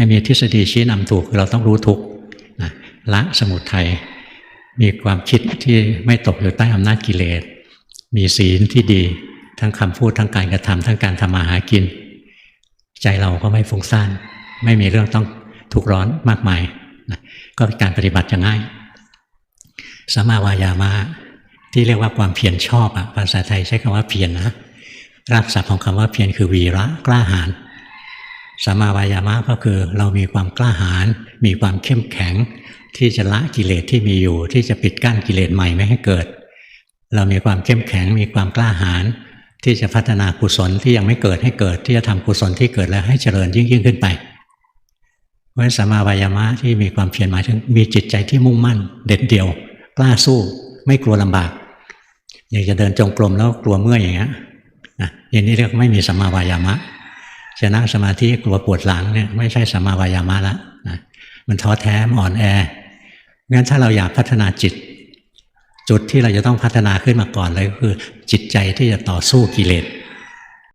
ให้มีทฤษฎีชี้นำถูกคือเราต้องรู้ทุกนะละสมุทัยมีความคิดที่ไม่ตกอยู่ใต้อำนาจกิเลส มีศีลที่ดีทั้งคำพูดทั้งการกระทำทั้งการทำมาหากิน ใจเราก็ไม่ฟุ้งซ่านไม่มีเรื่องต้องทุกร้อนมากมายนะก็การปฏิบัติจะง่ายสัมมาวายามะที่เรียกว่าความเพียรชอบอะภาษาไทยใช้คำว่าเพียรนะรากศัพท์ของคำว่าเพียรคือวีระกล้าหาญ สัมมาวายามะก็คือเรามีความกล้าหาญมีความเข้มแข็ง ที่จะละกิเลสที่มีอยู่ ที่จะปิดกั้นกิเลสใหม่ไม่ให้เกิด เรามีความเข้มแข็ง มีความกล้าหาญที่จะพัฒนากุศลที่ยังไม่เกิดให้เกิด ที่จะทำกุศลที่เกิดแล้วให้เจริญยิ่งยิ่งขึ้นไปเพราะฉะนั้นสัมมาวายามะที่มีความเพียรหมายถึงมีจิตใจที่มุ่งมั่น เด็ดเดี่ยว กล้าสู้ ไม่กลัวลำบากอยากจะเดินจงกรมแล้วกลัวเมื่อยอย่างเงี้ยนะอย่างนี้เรียกไม่มีสัมมาวายามะ จะนั่งสมาธิกลัวปวดหลังเนี่ยไม่ใช่สัมมาวายามะละนะมันท้อแท้มอ่อนแองั้นถ้าเราอยากพัฒนาจิต จุดที่เราจะต้องพัฒนาขึ้นมาก่อนเลยก็คือ จิตใจที่จะต่อสู้กิเลส